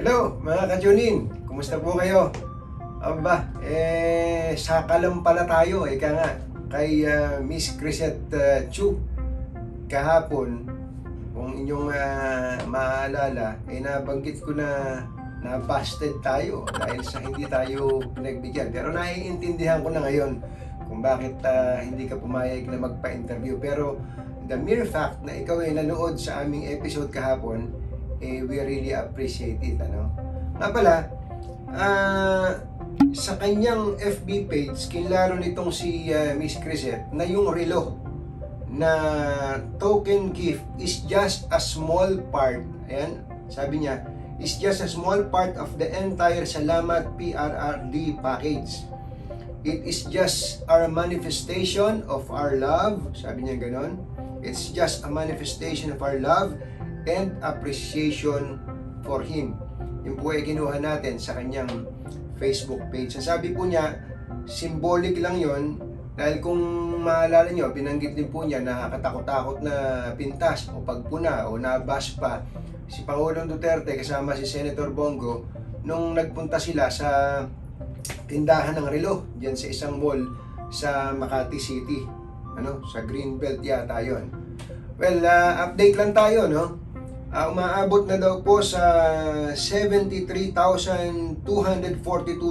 Hello, mga kajunin. Kumusta po kayo? Aba, eh, saka lang pala tayo, ika nga, kay ah, Miss Crisette ah, Chu. Kahapon, kung inyong ah, maaalala, eh, nabanggit ko na na busted tayo dahil sa hindi tayo pinagbigyan. Pero naiintindihan ko na ngayon kung bakit ah, hindi ka pumayag na magpa-interview. Pero the mere fact na ikaw ay nanood sa aming episode kahapon, eh, we really appreciate it. Ano? Nga pala, ah, sa kanyang FB page, kinlaro nitong si ah, Miss Crisette na yung relo na token gift is just a small part. Ayan, sabi niya, is just a small part of the entire Salamat PRRD package. It is just our manifestation of our love. Sabi niya ganon. It's just a manifestation of our love and appreciation for Him. Yung po ay kinuha natin sa kanyang Facebook page. Sabi po niya, symbolic lang yon dahil kung maalala nyo, binanggit din po niya na katakot-takot na pintas o pagpuna o nabas pa si Pangulong Duterte kasama si Senator Bongo nung nagpunta sila sa tindahan ng relo diyan sa isang mall sa Makati City. Ano, sa Greenbelt yata 'yon. Well, ah, update lang tayo, no? Ah, umaabot na daw po sa 73,242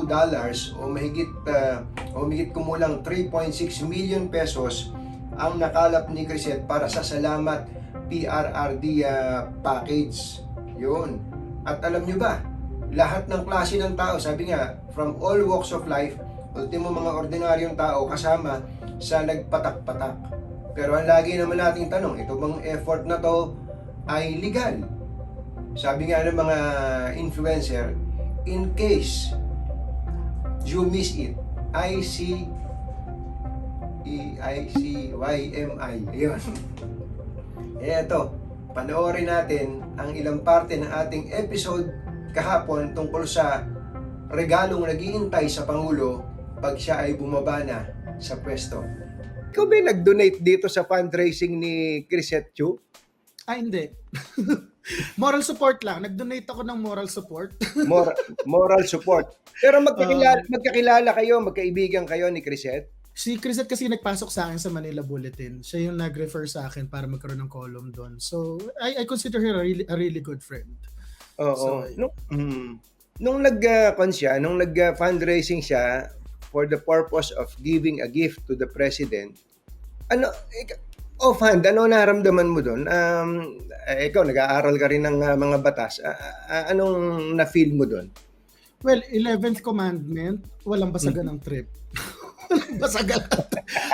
dollars o mahigit ah, o mahigit kumulang 3.6 million pesos ang nakalap ni Crisette para sa Salamat PRRD ah, package. Yun. At alam nyo ba, lahat ng klase ng tao, sabi nga, from all walks of life, ultimo mga ordinaryong tao kasama sa nagpatak-patak. Pero ang lagi naman nating tanong, ito bang effort na to ay legal? Sabi nga ng mga influencer, in case you miss it, I see E-I-C-Y-M-I. Ayun. Eh, Eto, panoorin natin ang ilang parte ng ating episode kahapon tungkol sa regalong nagiintay sa Pangulo pag siya ay bumaba na sa pwesto. Ikaw ba nag-donate dito sa fundraising ni Crisette Chu? Ah, hindi. moral support lang. Nag-donate ako ng moral support. Moral, moral support. Pero magkakilala, magkakilala kayo, magkaibigan kayo ni Crisette? si Crisette kasi nagpasok sa akin sa Manila Bulletin. Siya yung nag-refer sa akin para magkaroon ng column doon. So, I, I consider her a really, a really good friend. Oo. So, nung, mm, nung nag uh, kon siya, nung nag uh, fundraising siya for the purpose of giving a gift to the president, ano offhand, ano naramdaman mo doon? Um, eh, ikaw, nag-aaral ka rin ng uh, mga batas. Ah, ah, anong na-feel mo doon? Well, 11th commandment, walang basagan ng trip. walang basagan.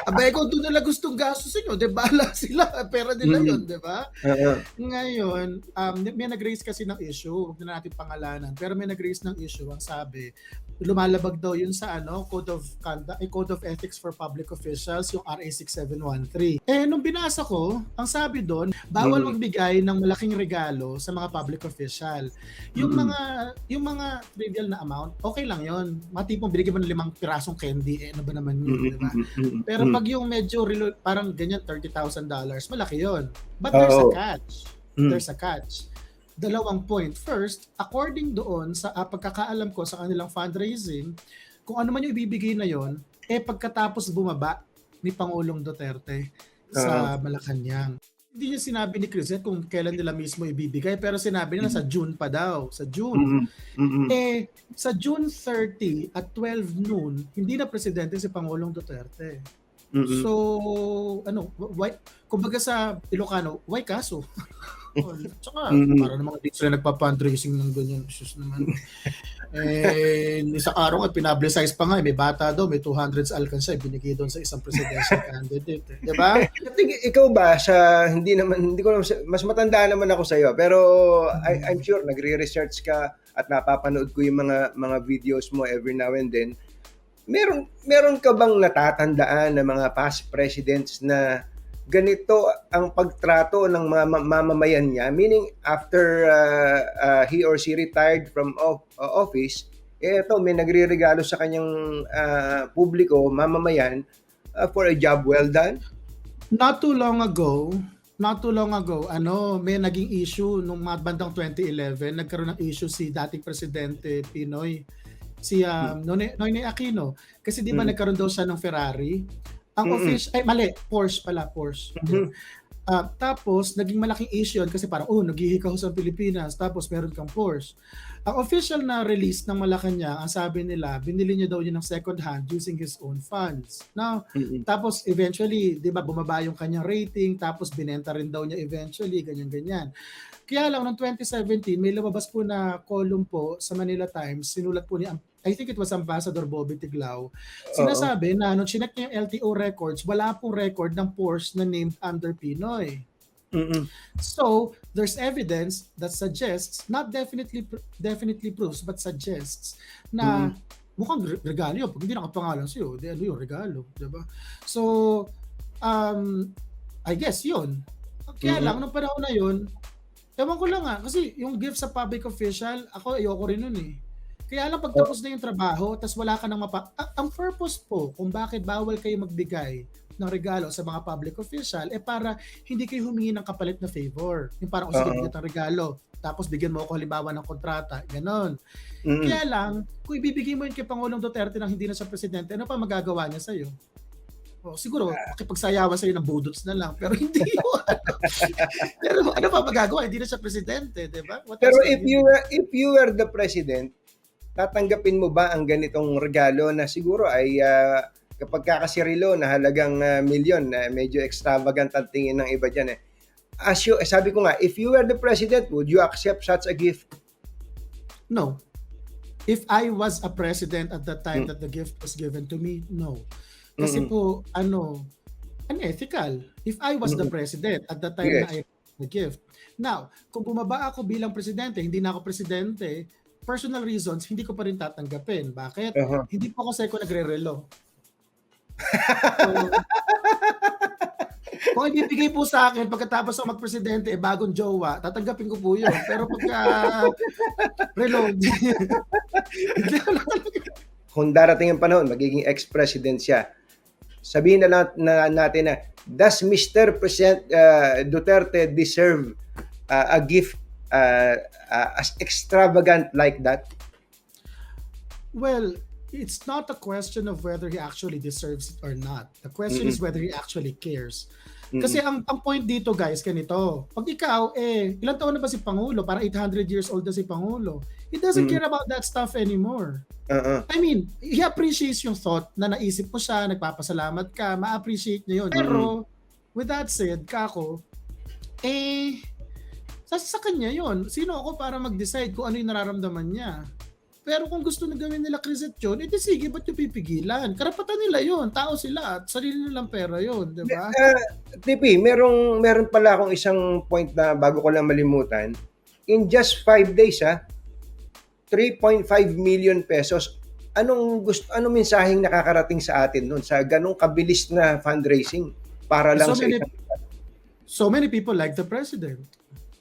Abay ko, doon nila gustong gastusin nyo. De bala sila. Pera nila Mm. yun, di ba? Oo. Ngayon, um, may nag-raise kasi ng issue, huwag na natin pangalanan, pero may nag-raise ng issue, ang sabi, lumalabag daw yun sa ano, Code of Conduct, eh, Code of Ethics for Public Officials, yung RA 6713. Eh, nung binasa ko, ang sabi doon, bawal Mm. magbigay ng malaking regalo sa mga public official. Yung Mm. mga yung mga trivial na amount, okay lang yon. Matipong binigyan mo ng limang pirasong candy, eh, ano ba naman yun, di ba? Mm-mm. Pero pag yung medyo relo- parang ganyan $30,000, malaki yon. But there's Oo. a catch. Mm. There's a catch. Dalawang point. First, according doon sa ah, pagkakaalam ko sa kanilang fundraising, kung ano man yung ibibigay na yon, eh pagkatapos bumaba ni Pangulong Duterte sa Malacanang. Hindi niya sinabi ni Crisette kung kailan nila mismo ibibigay, pero sinabi nila sa June pa daw. Sa June. Mm-mm. Mm-mm. Eh, sa June 30 at 12 noon, hindi na presidente si Pangulong Duterte. Mm-mm. So, ano, why, kumbaga sa Ilocano, why kaso? Oh, Tsaka, Mm. para namang di sila nagpa-fundraising ng ganyan. Sus naman. eh, isang araw nga, pinablicize pa nga, eh, may bata daw, may 200 sa alkansya, binigay doon sa isang presidential candidate. Eh. Di ba? I think ikaw ba sa hindi naman hindi ko naman- mas matanda naman ako sa iyo pero I, I'm sure nagre-research ka at napapanood ko yung mga mga videos mo every now and then. Meron meron ka bang natatandaan ng mga past presidents na ganito ang pagtrato ng mga ma- mamamayan niya meaning after uh, uh, he or she retired from of- uh, office eh ito may nagre-regalo sa kanyang uh, publiko mamamayan uh, for a job well done Not too long ago, not too long ago, ano, may naging issue nung mga bandang 2011, nagkaroon ng issue si dating presidente Pinoy, si um, Noynoy Noynoy Aquino. Kasi di ba Mm. nagkaroon daw siya ng Ferrari? Ang Mm-mm. official, ay mali, Porsche pala, Porsche. Mhm. Ah, tapos, naging malaking issue yun kasi parang, oh, naghihikahos ang Pilipinas, tapos meron kang Porsche. Ang official na release ng Malacanang, ang sabi nila, binili niya daw yun ng second hand using his own funds. Now, Mm-mm. tapos eventually, 'di ba, bumaba yung kanyang rating, tapos binenta rin daw niya eventually, ganyan-ganyan. Kaya lang noong 2017, may lumabas po na column po sa Manila Times, sinulat po ni I think it was Ambassador Bobby Tiglao. Sinasabi na nung chinek niya yung LTO records, wala pong record ng Porsche na named under Pinoy. Mm-mm. So, there's evidence that suggests, not definitely definitely proves, but suggests na mukhang re- regalo yun. Pag hindi nakapangalan sa'yo, di ano yun, regalo. Diba? So, um, I guess yun. Kaya Mhm. lang, nung panahon na yun, ewan ko lang ah, kasi yung gift sa public official, ako ayoko rin nun eh. Kaya lang pagtapos na yung trabaho, tas wala ka nang mapa... Ang purpose po kung bakit bawal kayo magbigay ng regalo sa mga public official, eh para hindi kayo humingi ng kapalit na favor. Yung parang, o sige, bigyan ng regalo, tapos bigyan mo ako halimbawa ng kontrata, ganon. Mm-mm. Kaya lang, kung ibibigay mo yun kay Pangulong Duterte nang hindi na siya presidente, ano pa magagawa niya sa'yo? O, siguro, makipagsayawan sa'yo ng budots na lang, pero hindi yun. pero ano pa magagawa? Hindi na siya presidente, di ba? What Pero if you were, if you were the president, tatanggapin mo ba ang ganitong regalo na siguro ay ah, kapag kakasirilo na halagang ah, milyon na medyo extravagant ang tingin ng iba diyan eh. As you, eh, sabi ko nga, if you were the president, would you accept such a gift? No. If I was a president at the time Mm. that the gift was given to me, no. Kasi Mm-mm. po, ano, unethical. If I was the Mm-mm. president at the time na I the gift. Now, kung bumaba ako bilang presidente, hindi na ako presidente, personal reasons, hindi ko pa rin tatanggapin. Bakit? Aha. Hindi po ako seko nagre-relo. So, kung ibibigay po sa akin pagkatapos ako magpresidente, eh, bagong jowa, tatanggapin ko po yun. Pero pagka relo, hindi hindi ko na talaga. Kung darating ang panahon, magiging ex-president siya. Sabihin na, nat- na natin na, does Mr. President ah, Duterte deserve ah, a gift ah, ah, as extravagant like that? Well, it's not a question of whether he actually deserves it or not. The question is whether he actually cares. Kasi ang ang point dito guys, ganito. Pag ikaw, eh, ilang taon na ba si Pangulo? Parang 800 years old na si Pangulo. He doesn't Mm. care about that stuff anymore. Oo. I mean, he appreciates yung thought na naisip mo siya, nagpapasalamat ka, ma-appreciate niya yun. Pero, with that said, kako, eh, sa, sa kanya yun. Sino ako para mag-decide kung ano yung nararamdaman niya? Pero kung gusto na gawin nila Chris at John, edi sige, ba't yung pipigilan? Karapatan nila yun. Tao sila at sarili nilang pera yun, di ba? Ah, TP, merong, meron pala akong isang point na bago ko lang malimutan. In just five days, ha, 3.5 million pesos. Anong gusto anong mensaheng nakakarating sa atin noon sa ganong kabilis na fundraising para lang So sa many- isang so many people like the president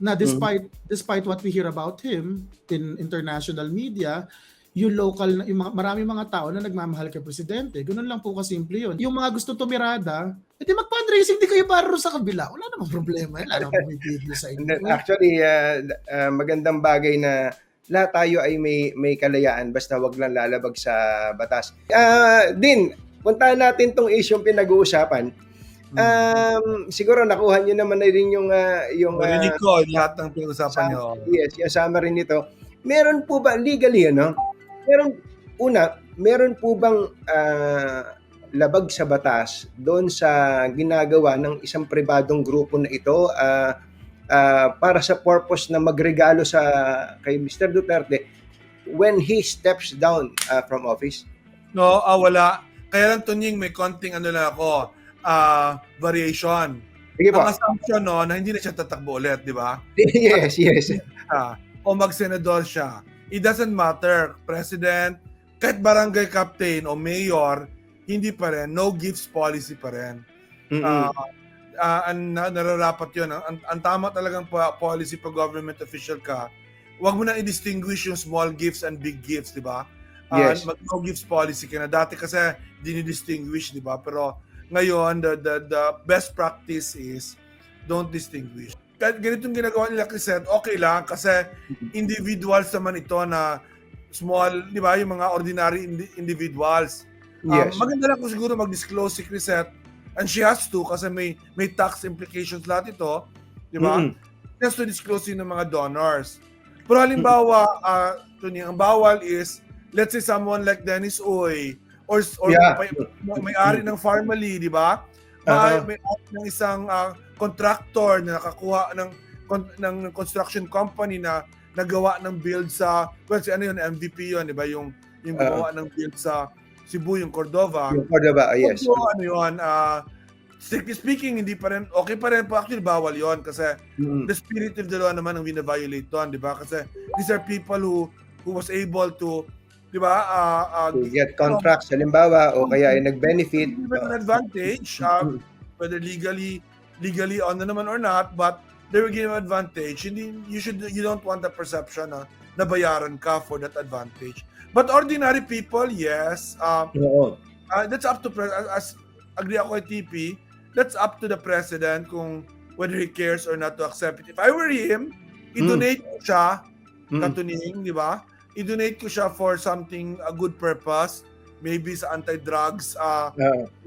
na despite despite what we hear about him in international media yung local na yung mga, marami mga tao na nagmamahal kay presidente. Ganun lang po kasimple yun. Yung mga gusto tumirada, edi mag-fundraising di kayo para sa kabila. Wala namang problema. Wala namang pumipigil sa inyo. Actually, uh, uh, magandang bagay na lahat tayo ay may may kalayaan basta wag lang lalabag sa batas. Ah, din, puntahan natin tong issue pinag-uusapan. Um, siguro nakuha niyo naman na rin yung ah, yung ah, Marinig ko lahat ng pinag-usapan niyo. Yes, yung summary nito. Meron po ba legally ano? Meron una, meron po bang ah, labag sa batas doon sa ginagawa ng isang pribadong grupo na ito ah, ah, para sa purpose na magregalo sa kay Mr. Duterte when he steps down ah, from office? No, ah, wala. Kaya lang tunying may konting ano lang ako, ah, variation. Sige po. Ang assumption no, na hindi na siya tatakbo ulit, di ba? yes, yes. Ah, o mag-senador siya. It doesn't matter, president, kahit barangay captain o mayor, hindi pa rin, no gifts policy pa rin. Ah, ang na, nararapat yun. Ang, ang, tama talagang po- policy pag government official ka, wag mo na i-distinguish yung small gifts and big gifts, di ba? Ah, Yes. mag no gifts policy ka na. Dati kasi dinidistinguish, di ba? Pero ngayon, the, the, the best practice is don't distinguish. Kahit ganitong ginagawa nila Crisette, okay lang kasi individuals naman ito na small, di ba, yung mga ordinary indi- individuals. Um, Yes. maganda lang kung siguro mag-disclose si Crisette and she has to kasi may may tax implications lahat ito, di ba? Mm-mm. She has to disclose yun ng mga donors. Pero halimbawa, uh, ang bawal is, let's say someone like Dennis Uy, or, or Yeah. may, may-ari ng Farmally, di ba? Uh-huh. May, may-ari ng isang ah, contractor na nakakuha ng, con- ng construction company na nagawa ng build sa, well, si ano yun, MVP yun, di ba? Yung, yung Uh-huh. gumawa ng build sa Cebu, yung Cordova. Yung Cordova, ah, yes. Although, ano yun, ah, strictly speaking, hindi pa rin, okay pa rin po. Actually, bawal yon kasi Mm. the spirit of the law naman ang vina-violate doon, di ba? Kasi these are people who who was able to, di ba, uh, uh, To get contracts, halimbawa, o kaya ay nag-benefit. give an advantage, uh, Mm. whether legally legally on na naman or not, but they were given advantage. Hindi, you should, you don't want the perception na nabayaran ka for that advantage. But ordinary people, yes, uh, Oo. uh, that's up to as, as agree ako kay TP that's up to the president kung whether he cares or not to accept it if I were him i-donate ko siya Mm. katuning di ba i-donate ko siya for something a good purpose maybe sa anti-drugs uh,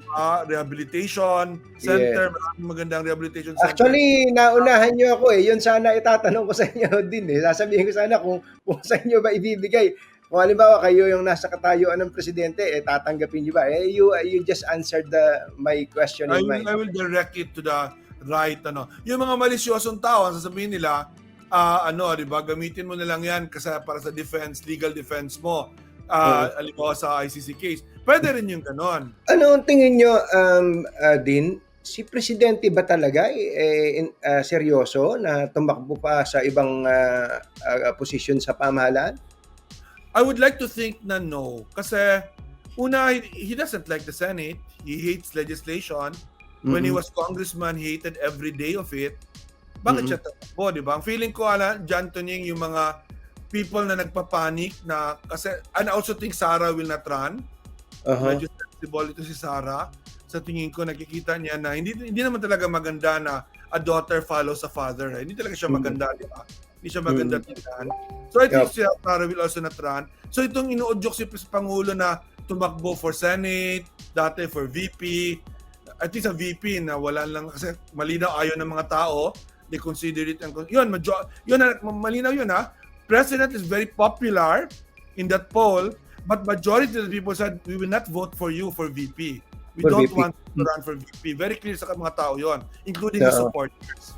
Ah. rehabilitation center maraming magandang rehabilitation center Actually, naunahan nyo ako eh. Yun sana itatanong ko sa inyo din eh. Sasabihin ko sana kung, kung sa inyo ba ibibigay. Kung halimbawa kayo yung nasa katayuan ng presidente, eh tatanggapin nyo ba? Eh, you, you just answered the, my question I in will, my... I will direct it to the right ano. Yung mga malisyosong tao, ang sasabihin nila, ah ano, 'di ba? Gamitin mo na lang 'yan kasi para sa defense, legal defense mo. Ah, halimbawa sa ICC case. Pwede rin yung ganon. Ano ang tingin nyo, um, ah, Din? Si presidente ba talaga eh, ah, seryoso na tumakbo pa sa ibang ah, ah, posisyon sa pamahalaan? I would like to think na no. Kasi, una, he, he doesn't like the Senate. He hates legislation. When he was congressman, he hated every day of it. Bakit Mhm. siya tatakbo, di ba? Ang feeling ko, ala, John Tunying, yung mga people na nagpapanik na, kasi, and I also think Sarah will not run. Aha. Medyo sensible ito si Sarah. Sa tingin ko, nakikita niya na hindi hindi naman talaga maganda na a daughter follows a father. eh. Hindi talaga siya maganda, di ba? Hindi siya maganda tingnan. So I think si Sarah will also not run. So itong inuudyok si Pangulo na tumakbo for Senate, dati for VP, at least sa VP na wala lang kasi malinaw ayaw ng mga tao they consider it and yun majo, yun na- malinaw yun ha president is very popular in that poll but majority of the people said we will not vote for you for VP we For don't VP. want to run for VP very clear sa mga tao yon including the Oo. supporters